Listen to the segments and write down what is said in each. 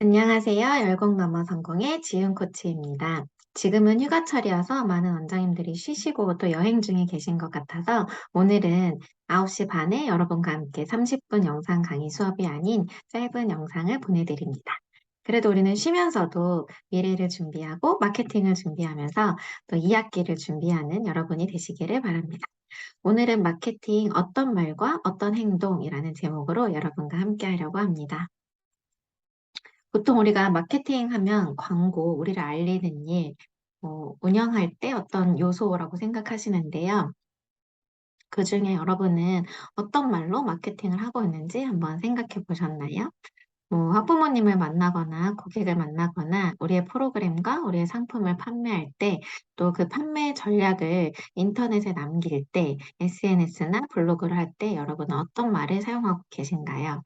안녕하세요. 열공 넘어 성공의 지윤 코치입니다. 지금은 휴가철이어서 많은 원장님들이 쉬시고 또 여행 중에 계신 것 같아서 오늘은 9시 반에 여러분과 함께 30분 영상 강의 수업이 아닌 짧은 영상을 보내드립니다. 그래도 우리는 쉬면서도 미래를 준비하고 마케팅을 준비하면서 또 2학기를 준비하는 여러분이 되시기를 바랍니다. 오늘은 마케팅 어떤 말과 어떤 행동이라는 제목으로 여러분과 함께 하려고 합니다. 보통 우리가 마케팅 하면 광고, 우리를 알리는 일, 뭐 운영할 때 어떤 요소라고 생각하시는데요. 그 중에 여러분은 어떤 말로 마케팅을 하고 있는지 한번 생각해 보셨나요? 뭐 학부모님을 만나거나 고객을 만나거나 우리의 프로그램과 우리의 상품을 판매할 때 또 그 판매 전략을 인터넷에 남길 때 SNS나 블로그를 할 때 여러분은 어떤 말을 사용하고 계신가요?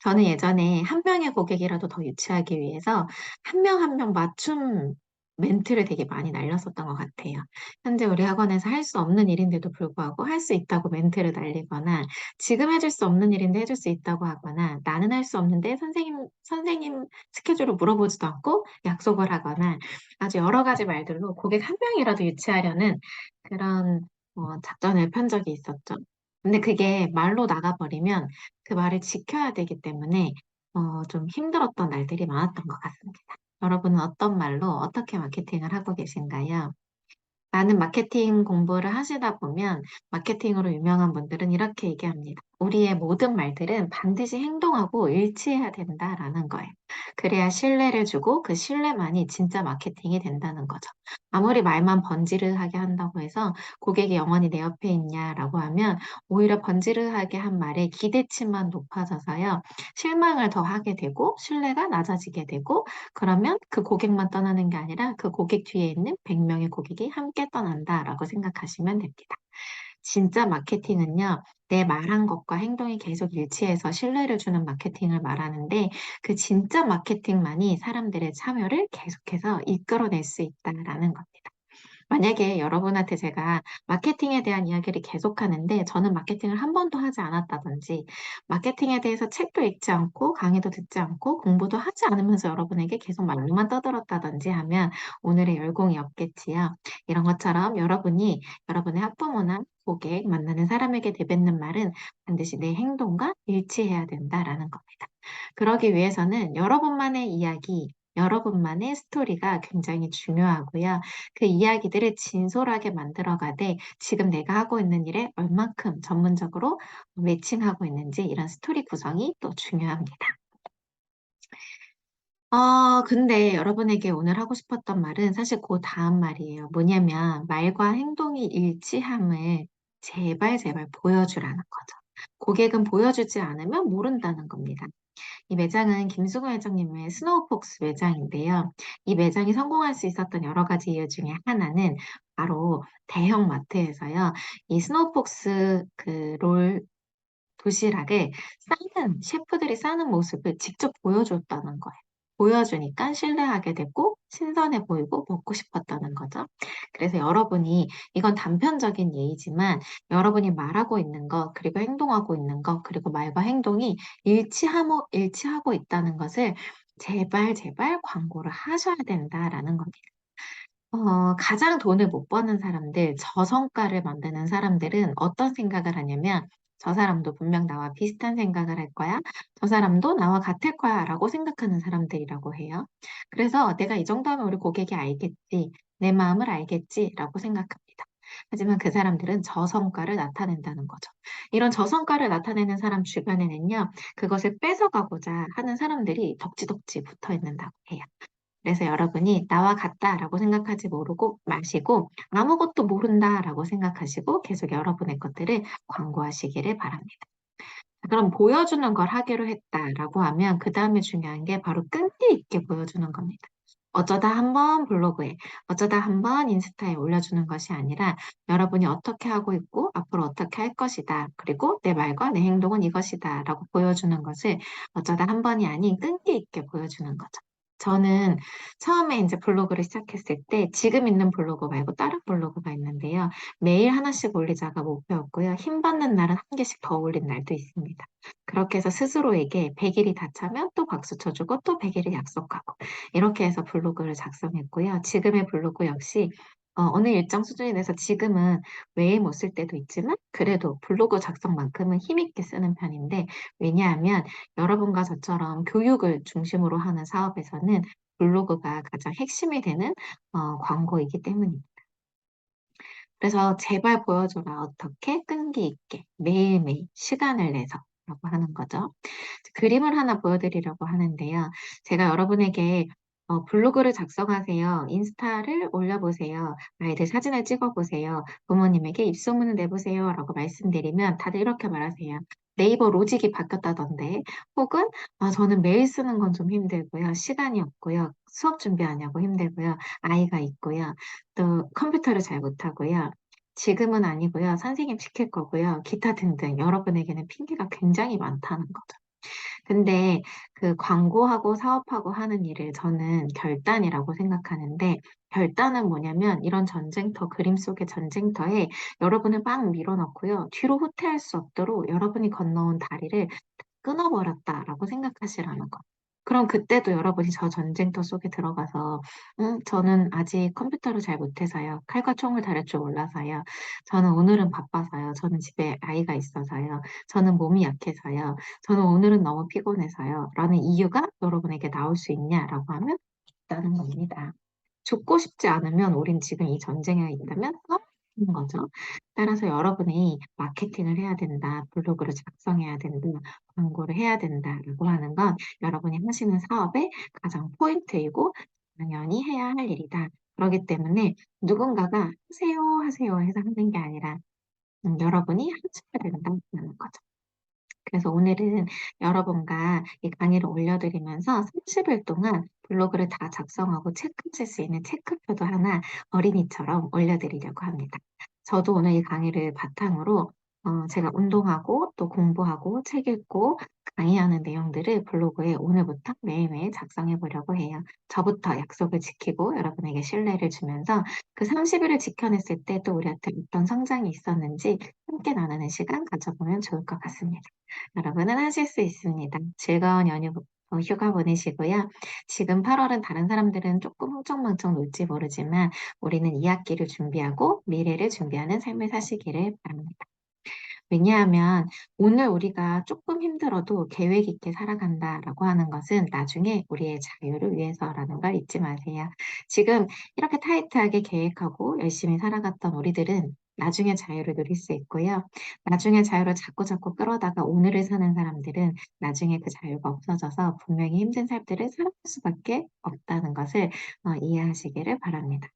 저는 예전에 한 명의 고객이라도 더 유치하기 위해서 한 명 한 명 맞춤 멘트를 되게 많이 날렸었던 것 같아요. 현재 우리 학원에서 할 수 없는 일인데도 불구하고 할 수 있다고 멘트를 날리거나 지금 해줄 수 없는 일인데 해줄 수 있다고 하거나 나는 할 수 없는데 선생님, 선생님 스케줄을 물어보지도 않고 약속을 하거나 아주 여러 가지 말들로 고객 한 명이라도 유치하려는 그런 어, 작전을 편 적이 있었죠. 근데 그게 말로 나가버리면 그 말을 지켜야 되기 때문에 어, 좀 힘들었던 날들이 많았던 것 같습니다. 여러분은 어떤 말로 어떻게 마케팅을 하고 계신가요? 많은 마케팅 공부를 하시다 보면 마케팅으로 유명한 분들은 이렇게 얘기합니다. 우리의 모든 말들은 반드시 행동하고 일치해야 된다라는 거예요. 그래야 신뢰를 주고 그 신뢰만이 진짜 마케팅이 된다는 거죠. 아무리 말만 번지르하게 한다고 해서 고객이 영원히 내 옆에 있냐라고 하면 오히려 번지르하게 한 말에 기대치만 높아져서요. 실망을 더 하게 되고 신뢰가 낮아지게 되고 그러면 그 고객만 떠나는 게 아니라 그 고객 뒤에 있는 100명의 고객이 함께 떠난다라고 생각하시면 됩니다. 진짜 마케팅은요, 내 말한 것과 행동이 계속 일치해서 신뢰를 주는 마케팅을 말하는데, 그 진짜 마케팅만이 사람들의 참여를 계속해서 이끌어낼 수 있다라는 겁니다. 만약에 여러분한테 제가 마케팅에 대한 이야기를 계속 하는데 저는 마케팅을 한 번도 하지 않았다든지 마케팅에 대해서 책도 읽지 않고 강의도 듣지 않고 공부도 하지 않으면서 여러분에게 계속 말로만 떠들었다든지 하면 오늘의 열공이 없겠지요. 이런 것처럼 여러분이 여러분의 학부모나 고객, 만나는 사람에게 내뱉는 말은 반드시 내 행동과 일치해야 된다라는 겁니다. 그러기 위해서는 여러분만의 이야기, 여러분만의 스토리가 굉장히 중요하고요. 그 이야기들을 진솔하게 만들어가되 지금 내가 하고 있는 일에 얼만큼 전문적으로 매칭하고 있는지 이런 스토리 구성이 또 중요합니다. 아, 근데 여러분에게 오늘 하고 싶었던 말은 사실 그 다음 말이에요. 뭐냐면 말과 행동이 일치함을 제발 제발 보여주라는 거죠. 고객은 보여주지 않으면 모른다는 겁니다. 이 매장은 김수근 회장님의 스노우폭스 매장인데요. 이 매장이 성공할 수 있었던 여러 가지 이유 중에 하나는 바로 대형 마트에서요. 이 스노우폭스 그 롤 도시락을 싸는 셰프들이 싸는 모습을 직접 보여줬다는 거예요. 보여주니까 신뢰하게 되고 신선해 보이고 먹고 싶었다는 거죠. 그래서 여러분이 이건 단편적인 예이지만 여러분이 말하고 있는 것, 그리고 행동하고 있는 것, 그리고 말과 행동이 일치하고, 일치하고 있다는 것을 제발 제발 광고를 하셔야 된다라는 겁니다. 어, 가장 돈을 못 버는 사람들, 저성과를 만드는 사람들은 어떤 생각을 하냐면 저 사람도 분명 나와 비슷한 생각을 할 거야. 저 사람도 나와 같을 거야. 라고 생각하는 사람들이라고 해요. 그래서 내가 이 정도면 우리 고객이 알겠지. 내 마음을 알겠지. 라고 생각합니다. 하지만 그 사람들은 저성과를 나타낸다는 거죠. 이런 저성과를 나타내는 사람 주변에는요, 그것을 뺏어가고자 하는 사람들이 덕지덕지 붙어 있는다고 해요. 그래서 여러분이 나와 같다라고 생각하지 모르고 마시고 아무것도 모른다라고 생각하시고 계속 여러분의 것들을 광고하시기를 바랍니다. 그럼 보여주는 걸 하기로 했다라고 하면 그 다음에 중요한 게 바로 끈기 있게 보여주는 겁니다. 어쩌다 한번 블로그에, 어쩌다 한번 인스타에 올려주는 것이 아니라 여러분이 어떻게 하고 있고 앞으로 어떻게 할 것이다. 그리고 내 말과 내 행동은 이것이다. 라고 보여주는 것을 어쩌다 한 번이 아닌 끈기 있게 보여주는 거죠. 저는 처음에 이제 블로그를 시작했을 때 지금 있는 블로그 말고 다른 블로그가 있는데요. 매일 하나씩 올리자가 목표였고요. 힘 받는 날은 한 개씩 더 올린 날도 있습니다. 그렇게 해서 스스로에게 100일이 다 차면 또 박수 쳐주고 또 100일을 약속하고 이렇게 해서 블로그를 작성했고요. 지금의 블로그 역시 어, 어느 일정 수준이 돼서 지금은 매일 못 쓸 때도 있지만 그래도 블로그 작성만큼은 힘있게 쓰는 편인데 왜냐하면 여러분과 저처럼 교육을 중심으로 하는 사업에서는 블로그가 가장 핵심이 되는 어, 광고이기 때문입니다. 그래서 제발 보여줘라. 어떻게 끈기 있게 매일매일 시간을 내서 라고 하는 거죠. 그림을 하나 보여드리려고 하는데요. 제가 여러분에게 어, 블로그를 작성하세요. 인스타를 올려보세요. 아이들 사진을 찍어보세요. 부모님에게 입소문을 내보세요. 라고 말씀드리면 다들 이렇게 말하세요. 네이버 로직이 바뀌었다던데 혹은 아, 저는 메일 쓰는 건 좀 힘들고요. 시간이 없고요. 수업 준비하냐고 힘들고요. 아이가 있고요. 또 컴퓨터를 잘 못하고요. 지금은 아니고요. 선생님 시킬 거고요. 기타 등등 여러분에게는 핑계가 굉장히 많다는 거죠. 근데 그 광고하고 사업하고 하는 일을 저는 결단이라고 생각하는데 결단은 뭐냐면 이런 전쟁터, 그림 속의 전쟁터에 여러분을 막 밀어넣고요. 뒤로 후퇴할 수 없도록 여러분이 건너온 다리를 끊어버렸다라고 생각하시라는 거. 그럼 그때도 여러분이 저 전쟁터 속에 들어가서 음, 저는 아직 컴퓨터를 잘 못해서요. 칼과 총을 다룰 줄 몰라서요. 저는 오늘은 바빠서요. 저는 집에 아이가 있어서요. 저는 몸이 약해서요. 저는 오늘은 너무 피곤해서요. 라는 이유가 여러분에게 나올 수 있냐라고 하면 있다는 겁니다. 죽고 싶지 않으면 우린 지금 이 전쟁에 있다면 거죠. 따라서 여러분이 마케팅을 해야 된다, 블로그를 작성해야 된다, 광고를 해야 된다라고 하는 건 여러분이 하시는 사업의 가장 포인트이고 당연히 해야 할 일이다. 그렇기 때문에 누군가가 하세요, 하세요 해서 하는 게 아니라 음, 여러분이 하셔야 된다는 거죠. 그래서 오늘은 여러분과 이 강의를 올려드리면서 30일 동안 블로그를 다 작성하고 체크할 수 있는 체크표도 하나 어린이처럼 올려드리려고 합니다. 저도 오늘 이 강의를 바탕으로 어, 제가 운동하고 또 공부하고 책 읽고 강의하는 내용들을 블로그에 오늘부터 매일매일 작성해 보려고 해요. 저부터 약속을 지키고 여러분에게 신뢰를 주면서 그 30일을 지켜냈을 때 또 우리한테 어떤 성장이 있었는지 함께 나누는 시간 가져보면 좋을 것 같습니다. 여러분은 하실 수 있습니다. 즐거운 연휴 어, 휴가 보내시고요. 지금 8월은 다른 사람들은 조금 흥청망청 놀지 모르지만 우리는 2학기를 준비하고 미래를 준비하는 삶을 사시기를 바랍니다. 왜냐하면 오늘 우리가 조금 힘들어도 계획 있게 살아간다라고 하는 것은 나중에 우리의 자유를 위해서라는 걸 잊지 마세요. 지금 이렇게 타이트하게 계획하고 열심히 살아갔던 우리들은 나중에 자유를 누릴 수 있고요. 나중에 자유를 자꾸 자꾸 끌어다가 오늘을 사는 사람들은 나중에 그 자유가 없어져서 분명히 힘든 삶들을 살아갈 수밖에 없다는 것을 어, 이해하시기를 바랍니다.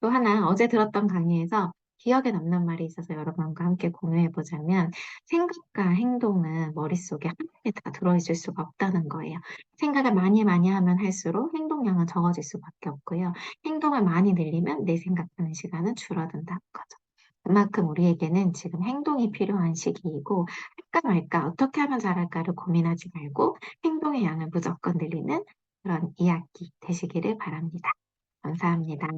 또 하나 어제 들었던 강의에서 기억에 남는 말이 있어서 여러분과 함께 공유해 보자면 생각과 행동은 머릿속에 한번에 다 들어있을 수가 없다는 거예요. 생각을 많이 많이 하면 할수록 행동량은 적어질 수밖에 없고요. 행동을 많이 늘리면 내 생각하는 시간은 줄어든다는 거죠. 그만큼 우리에게는 지금 행동이 필요한 시기이고 할까 말까 어떻게 하면 잘할까를 고민하지 말고 행동의 양을 무조건 늘리는 그런 이야기 되시기를 바랍니다. 감사합니다.